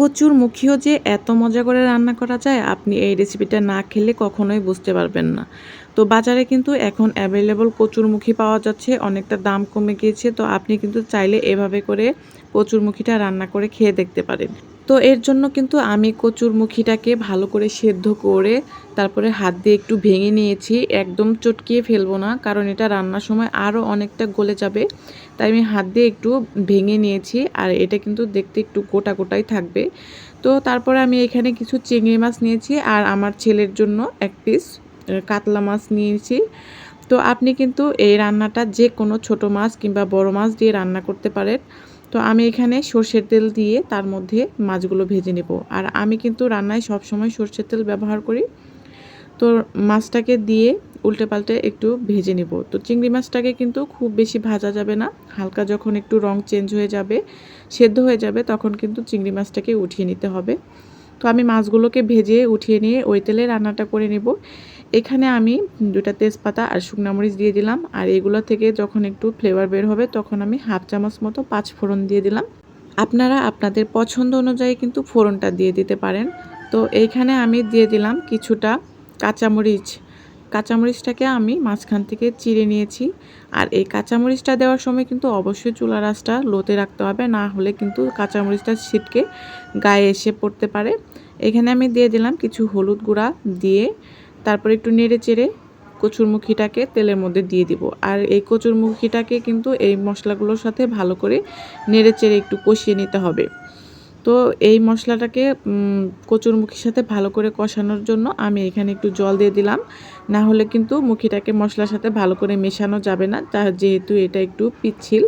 কচুর মুখিও যে এত মজা করে রান্না করা যায়, আপনি এই রেসিপিটা না খেলে কখনোই বুঝতে পারবেন না। তো বাজারে কিন্তু এখন অ্যাভেলেবল কচুরমুখী পাওয়া যাচ্ছে, অনেকটা দাম কমে গিয়েছে, তো আপনি কিন্তু চাইলে এভাবে করে কচুরমুখীটা রান্না করে খেয়ে দেখতে পারেন। তো এর জন্য কিন্তু আমি কচুরমুখীটাকে ভালো করে সেদ্ধ করে তারপরে হাত দিয়ে একটু ভেঙে নিয়েছি। একদম চটকিয়ে ফেলব না, কারণ এটা রান্নার সময় আরও অনেকটা গলে যাবে। তাই আমি হাত দিয়ে একটু ভেঙে নিয়েছি আর এটা কিন্তু দেখতে একটু গোটা গোটাই থাকবে। তো তারপরে আমি এখানে কিছু চিংড়ি মাছ নিয়েছি আর আমার ছেলের জন্য এক পিস কাতলা মাছ নিয়েছি। তো আপনি কিন্তু এই রান্নাটা যে কোনো ছোট মাছ কিংবা বড় মাছ দিয়ে রান্না করতে পারেন। তো আমি এখানে সর্ষের তেল দিয়ে তার মধ্যে মাছগুলো ভেজে নেব। আর আমি কিন্তু রান্নায় সবসময় সর্ষের তেল ব্যবহার করি। তো মাছটাকে দিয়ে উল্টে পাল্টে একটু ভেজে নেব। তো চিংড়ি মাছটাকে কিন্তু খুব বেশি ভাজা যাবে না। হালকা যখন একটু রং চেঞ্জ হয়ে যাবে, সেদ্ধ হয়ে যাবে, তখন কিন্তু চিংড়ি মাছটাকে উঠিয়ে নিতে হবে। তো আমি মাছগুলোকে ভেজে উঠিয়ে নিয়ে ওই তেলে রান্নাটা করে নেব। এখানে আমি দুটা তেজপাতা আর শুকনা মরিচ দিয়ে দিলাম। আর এগুলো থেকে যখন একটু ফ্লেভার বের হবে, তখন আমি হাফ চামচ মতো পাঁচ ফোড়ন দিয়ে দিলাম। আপনারা আপনাদের পছন্দ অনুযায়ী কিন্তু ফোড়নটা দিয়ে দিতে পারেন। তো এইখানে আমি দিয়ে দিলাম কিছুটা কাঁচামরিচ। কাঁচামরিচটাকে আমি মাঝখান থেকে চিড়ে নিয়েছি। আর এই কাঁচামরিচটা দেওয়ার সময় কিন্তু অবশ্যই চুলা রাসটা লোতে রাখতে হবে, না হলে কিন্তু কাঁচামরিচটা ছিটকে গায়ে এসে পড়তে পারে। এখানে আমি দিয়ে দিলাম কিছু হলুদ গুঁড়া দিয়ে তারপর একটু নেড়ে চেড়ে কচুরমুখিটাকে তেলের মধ্যে দিয়ে দিব। আর এই কচুরমুখিটাকে কিন্তু এই মশলাগুলোর সাথে ভালো করে নেড়ে চেড়ে একটু কষিয়ে নিতে হবে। তো এই মশলাটাকে কচুরমুখির সাথে ভালো করে কষানোর জন্য আমি এখানে একটু জল দিয়ে দিলাম। না হলে কিন্তু মুখিটাকে মশলার সাথে ভালো করে মেশানো যাবে না তা যেহেতু এটা একটু পিচ্ছিল।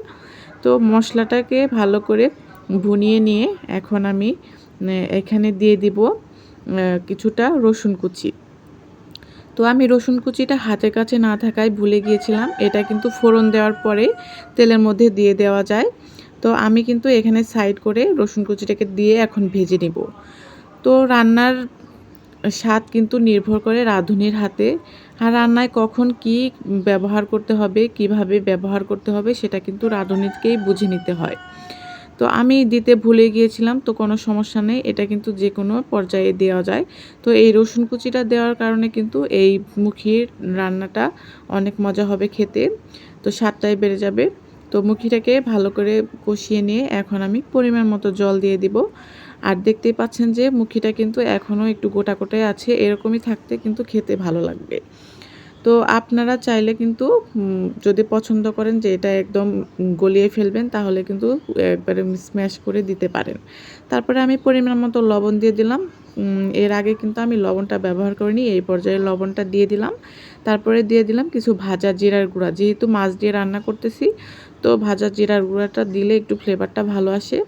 তো মশলাটাকে ভালো করে ভুনিয়ে নিয়ে এখন আমি এখানে দিয়ে দিব কিছুটা রসুন কুচি। তো আমি রসুন কুচিটা হাতের কাছে না থাকায় ভুলে গিয়েছিলাম। এটা কিন্তু ফোড়ন দেওয়ার পরে তেলের মধ্যে দিয়ে দেওয়া যায়। তো আমি কিন্তু এখানে সাইড করে রসুন কুচিটাকে দিয়ে এখন ভেজে নিব। তো রান্নার স্বাদ কিন্তু নির্ভর করে রাঁধুনির হাতে। আর রান্নায় কখন কি ব্যবহার করতে হবে, কীভাবে ব্যবহার করতে হবে, সেটা কিন্তু রাঁধুনিকেই বুঝে নিতে হয়। তো আমি দিতে ভুলে গিয়েছিলাম, তো কোনো সমস্যা নেই। এটা কিন্তু যে কোনো পর্যায়ে দেওয়া যায়। তো এই রসুন কুচিটা দেওয়ার কারণে কিন্তু এই মুখির রান্নাটা অনেক মজা হবে খেতে। তো স্বাদটাই বেড়ে যাবে। তো মুখিটাকে ভালো করে কষিয়ে নিয়ে এখন আমি পরিমাণ মতো জল দিয়ে দিব। আর দেখতেই পাচ্ছেন যে মুখিটা কিন্তু এখনও একটু গোটা গোটায় আছে। এরকমই থাকতে কিন্তু খেতে ভালো লাগবে। তো আপনারা চাইলে কিন্তু যদি পছন্দ করেন যে এটা একদম গলিয়ে ফেলবেন, তাহলে কিন্তু একবারে স্ম্যাশ করে দিতে পারেন। তারপরে আমি পরিমাণ মতো লবণ দিয়ে দিলাম। এর আগে কিন্তু আমি লবণটা ব্যবহার করিনি, এই পর্যায়ে লবণটা দিয়ে দিলাম। তারপরে দিয়ে দিলাম কিছু ভাজা জিরার গুঁড়া। যেহেতু মাছ দিয়ে রান্না করতেছি, তো ভাজা জিরার গুঁড়াটা দিলে একটু ফ্লেভারটা ভালো আসে।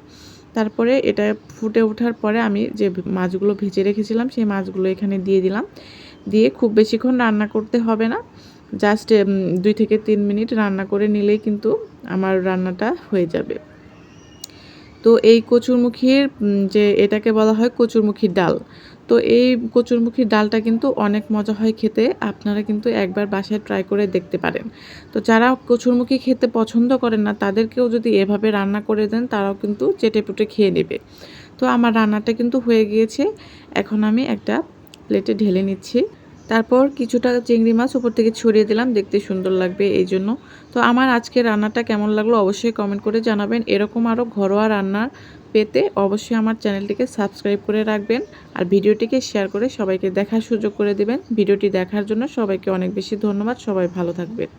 তারপরে এটা ফুটে ওঠার পরে আমি যে মাছগুলো ভেজে রেখেছিলাম, সেই মাছগুলো এখানে দিয়ে দিলাম। দিয়ে খুব বেশিক্ষণ রান্না করতে হবে না। জাস্ট দুই থেকে তিন মিনিট রান্না করে নিলেই কিন্তু আমার রান্নাটা হয়ে যাবে। তো এই কচুরমুখীর যে এটাকে বলা হয় কচুরমুখীর ডাল, তো এই কচুরমুখীর ডালটা কিন্তু অনেক মজা হয় খেতে, আপনারা কিন্তু একবার বাসায় ট্রাই করে দেখতে পারেন। তো যারা কচুরমুখী খেতে পছন্দ করেন না, তাদেরকেও যদি এভাবে রান্না করে দেন, তারাও কিন্তু চেটে পুটে খেয়ে নেবে। তো আমার রান্নাটা কিন্তু হয়ে গিয়েছে। এখন আমি একটা প্লেটে ঢেলে নিচ্ছি। তারপর কিছুটা চিংড়ি মাছ উপর থেকে ছড়িয়ে দিলাম, দেখতে সুন্দর লাগবে এই জন্য। তো আমার আজকে রান্নাটা কেমন লাগল অবশ্যই কমেন্ট করে জানাবেন। এরকম আরও ঘরোয়া রান্নার পেতে অবশ্যই আমার চ্যানেলটিকে সাবস্ক্রাইব করে রাখবেন আর ভিডিওটিকে শেয়ার করে সবাইকে দেখার সুযোগ করে দেবেন। ভিডিওটি দেখার জন্য সবাইকে অনেক বেশি ধন্যবাদ। সবাই ভালো থাকবেন।